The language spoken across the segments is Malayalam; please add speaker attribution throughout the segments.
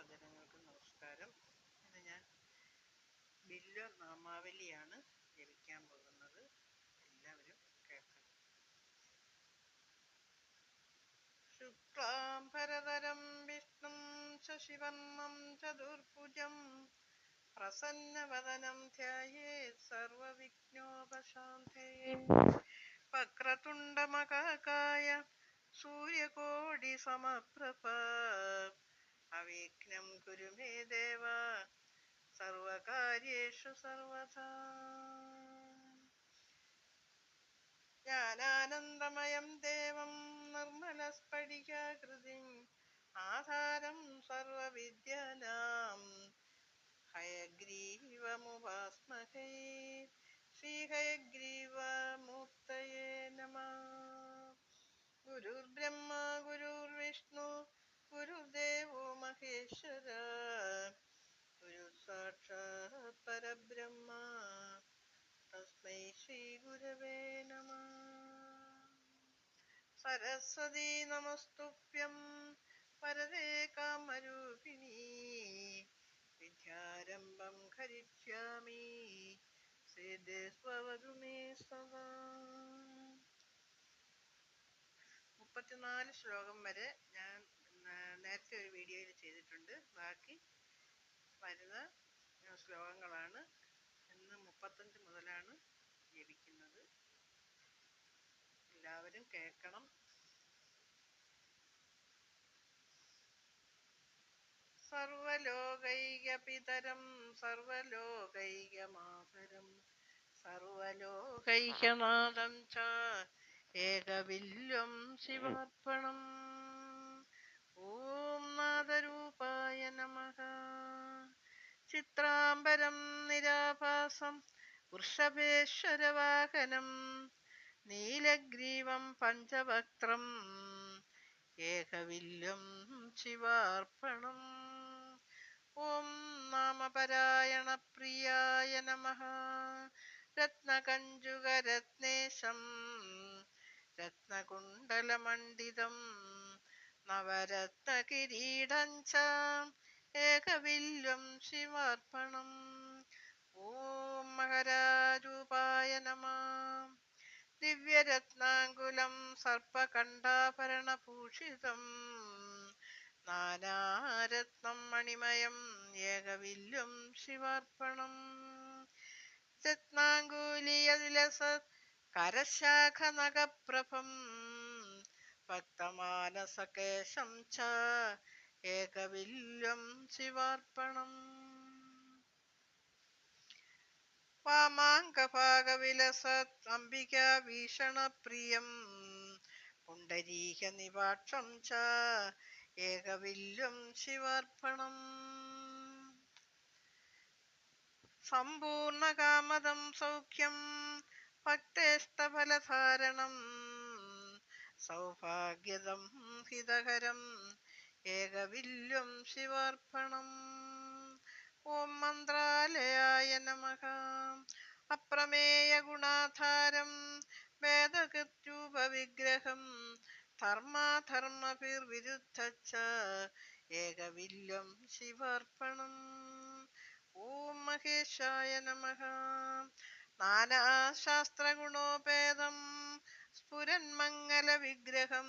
Speaker 1: സജ്ജനങ്ങൾക്ക് നമസ്കാരം. ഇന്ന് ഞാൻ ബില്വ നാമാവലിയാണ് ജപിക്കാൻ പോകുന്നത്. എല്ലാവരും കേൾക്കണം. ശുക്ലാം ഭരതരം വിഷ്ണും ശശിവർണം ചതുർഭുജം പ്രസന്നവദനം ധ്യായേത് സർവവിഘ്നോപശാന്തേ. വക്രതുണ്ടമകായ സമപ്രഭ അവിഘ്നം കുരു മേ ദേവ സർവകാര്യേഷു സർവദാ ജ്ഞാനാനന്ദമയം ദേവം നിർമ്മലസ്ഫടികാകൃതിം ആധാരം സർവവിദ്യാനാം. ഹയഗ്രീവമുപാസ്മഹേ ശ്രീഹയഗ്രീവമൂർത്തയേ നമ. ഗുരുർബ്രഹ്മ ഗുരുർവിഷ്ണു ഗുരുദേവോ മഹേശ്വര ഗുരു സാക്ഷാ പരബ്രഹ്മ തസ്മൈ ശ്രീ നമ. സരസ്വതീ നമസ്തുഭ്യം വരദേ കാമരൂപിണി വിദ്യാരംഭം ഖരിഷ്യാമി മുപ്പത്തിനാല് ശ്ലോകം വരെ ഞാൻ നേരത്തെ ഒരു വീഡിയോയിൽ ചെയ്തിട്ടുണ്ട്. ബാക്കി വരുന്ന ശ്ലോകങ്ങളാണ്. ഇന്ന് മുപ്പത്തഞ്ച് മുതലാണ് ജപിക്കുന്നത് എല്ലാവരും കേൾക്കണം. സർവലോകൈകപിതരം സർവലോകൈകമാതരം സർവലോകൈകനാഥം ച ശിവാർപ്പണം. ഓം നാദരൂപായ നമഃ. ചിത്രാംബരം നിരാഭാസം വൃഷഭേശ്വരവാഹനം നീലഗ്രീവം പഞ്ചവക്ത്രം ഏകവില്യം ശിവാർപ്പണം. ഓം നാമപരായണ പ്രിയായ നമഃ രത്നകഞ്ചുകരത്നേശം രത്നകുണ്ടലമണ്ഡിതം നവരത്നകിരീടം ച. ഏകവില്വം ശിവാർപ്പണം. ഓം മകരാരൂപായ നമ. ദിവ്യരത്നാങ്കുലം സർപ്പകണ്ഠാഭരണഭൂഷിതം. നാനാരത്നം മണിമയം ഏകവില്വം ശിവാർപ്പണം. രത്നാങ്കുലിയതിലസ കരശാഖനഗപ്രഭം ഭക്തമാനസകേശം ച ഏകവില്വം ശിവാർപ്പണം. വീക്ഷണപ്രിയം പുണ്ടരീക നിവാക്ഷം ച ഏകവില്യം ശിവാർപ്പണം. സമ്പൂർണകാമദം സൗഖ്യം ഭക്തേഷ്ടഫലധാരണം സൗഭാഗ്യദം ഹിതകരം. ഏകവില്യം ശിവാർപ്പണം. ഓം മന്ത്രാലയായ നമഃ. അപ്രമേയ ഗുണാധാരം. വേദകൃത്യൂപവിഗ്രഹം. ധർമാധർമ്മഭിർവിരുദ്ധ ഏകവില്യം ശിവാർപ്പണം. ഓം മഹേശായ നമഃ. നാനാശാസ്ത്രഗുണോപേതം. സ്ഫുരന്മംഗലവിഗ്രഹം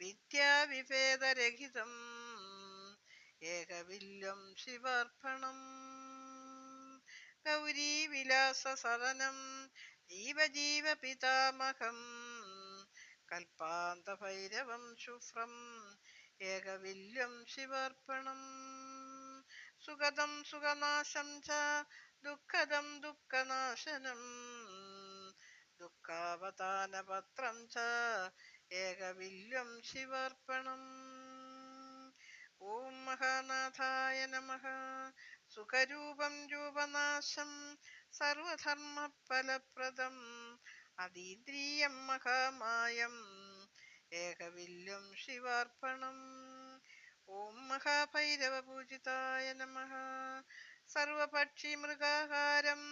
Speaker 1: വിദ്യാവിഭേദരഹിതം ഏകവില്യം ശിവാർപ്പണം ഗൗരീവിലാസസദനം ജീവജീവപിതാമഹം കൽപ്പാന്തഭൈരവം ശുഭ്രം ഏകവില്ലം ശിവാർപ്പണം സുഗതം സുഖനാശം ച ദുഃഖദം ദുഃഖനാശനം ദുഃഖാവതാനപത്രം ച ഏകവില്വം ശിവാർപ്പണം. ഓം മഹാനാഥായ നമ. സുഖരൂപം രൂപനാശം സർവധർമ്മഫലപ്രദം. അതീന്ദ്രിയം മഹാമായം ഏകവില്യം ശിവാർപ്പണം. ഓം മഹാഭൈരവപൂജിതായ നമഃ. സർവപക്ഷി മൃഗാഹാരം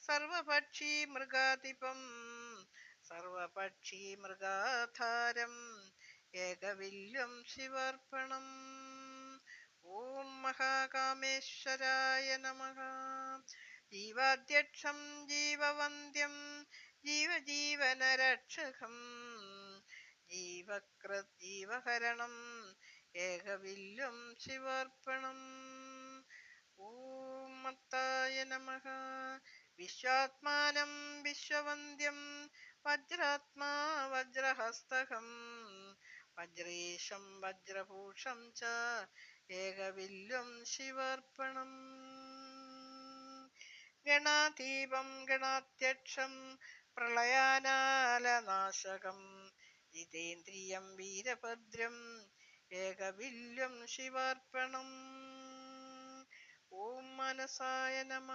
Speaker 1: സർവപക്ഷി ഏകവില്യം ശിവാർപ്പണം. ഓം മഹാകാമേശ്വരായ നമ. ജീവാധ്യക്ഷം ജീവവന്ദ്യം ജീവജീവനരക്ഷകം ജീവകൃത് ജീവഹരണം ഏകവില്യം ശിവാർപ്പണം. ഓം മത്തായ നമ വിശ്വാത്മാനം വിശ്വവന്ദ്യം വജ്രാത്മാ വജ്രഹസ്തകം വജ്രേശം വജ്രഭൂഷം ച ഏകവില്യം ശിവർപ്പണം ഗണാതീപം ഗണാധ്യക്ഷം പ്രളയാനാലനാശകം ജിതേന്ദ്രിയം വീരഭദ്രം ഏകവില്യം ശിവാർപ്പണം ഓം മനസായ നമ.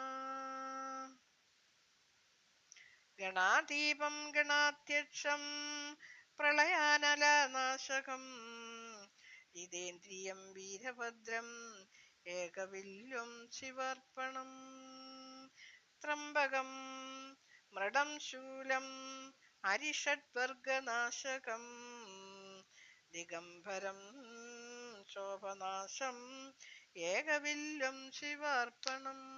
Speaker 1: ഗണാദീപം ഗണാധ്യക്ഷം പ്രളയാനലനാശകം. ജിതേന്ദ്രിയം വീരഭദ്രം ഏകവില്യം ശിവർപ്പണം. ത്രംബകം മൃടം ശൂലം അരിഷഡ്വർഗനാശകം. ദിഗംബരം ശോഭനാശം ഏകവില്യം ശിവാർപ്പണം.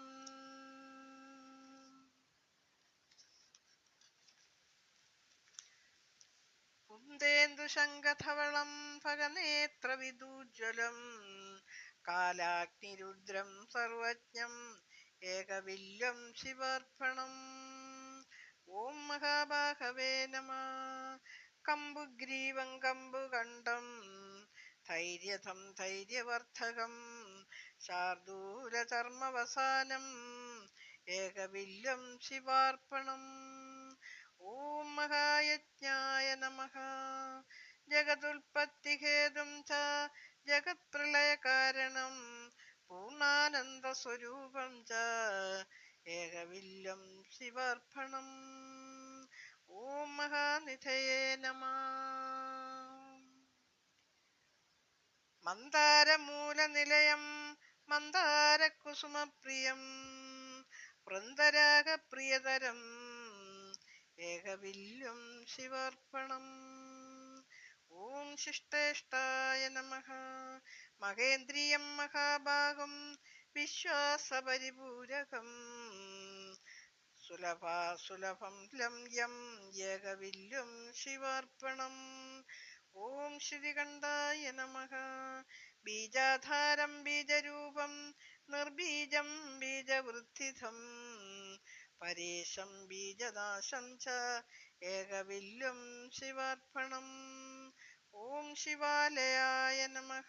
Speaker 1: കുന്ദേന്ദുശങ്കധവളം ഭഗനേത്രവിദൂജ്വലം കാലാഗ്നിരുദ്രം സർവജ്ഞം ഏകവില്ലം ശിവാർപ്പണം. ഓം മഹാബാഹവേ നമ. കമ്പുഗ്രീവം കമ്പുകണ്ഠം ധൈര്യഥം ധൈര്യവർദ്ധകം ശാർദൂലചർമ്മവസാനം ഏകവില്യം ശിവാർപ്പണം. ഓം മഹായജ്ഞായ നമ. ജഗതുൽപത്തിഹേതും ച. ജഗത്പ്രളയകാരണം പൂർണാനന്ദസ്വരൂപം ച. ഏകവില്യം ശിവാർപ്പണം. ഓം മഹാനിധയേ നമ. മന്ദാരമൂലനിലയം മന്ദാരകുസുമപ്രിയം വൃന്ദരാഗപ്രിയതരം ഏകവില്യം ശിവാർപ്പണം. ഓം ശിഷ്ടേഷ്ടായ നമ. മഹേന്ദ്രിയം മഹാഭാഗം വിശ്വാസപരിപൂരകം. സുലഭാസുലഭം ലംയം ഏകവില്യം ശിവാർപ്പണം. ഓം ശ്രീകണ്ഠായ നമ. ബീജാധാരം ബീജരൂപം നിർബീജം ബീജവൃദ്ധിധം പരേശം ബീജനാശം ച ഏകവില്യം ശിവാർപ്പണം. ഓം ശിവാലയായ നമ.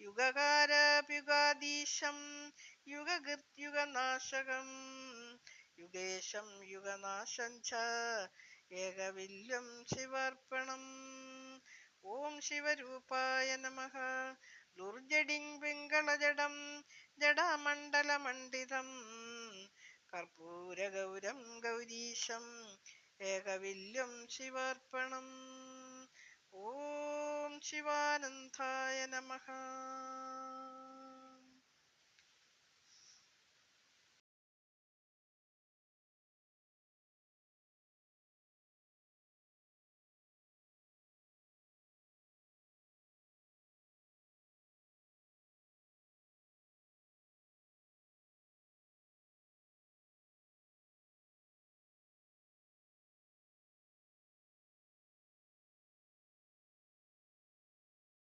Speaker 1: യുഗകാരാഭ്യുഗാദീശം യുഗകൃത്യുഗനാശകം യുഗേശം യുഗനാശം ച ഏകവില്യം ശിവാർപ്പണം. ഓം ശിവരൂപായ നമ. ദുർജടിം പിങ്കളജടം ജടാമണ്ഡലമണ്ഡിതം. കർപ്പൂരഗൗരം ഗൗരീശം ഏകവില്യം ശിവാർപ്പണം. ഓം ശിവാനന്ദായ നമ.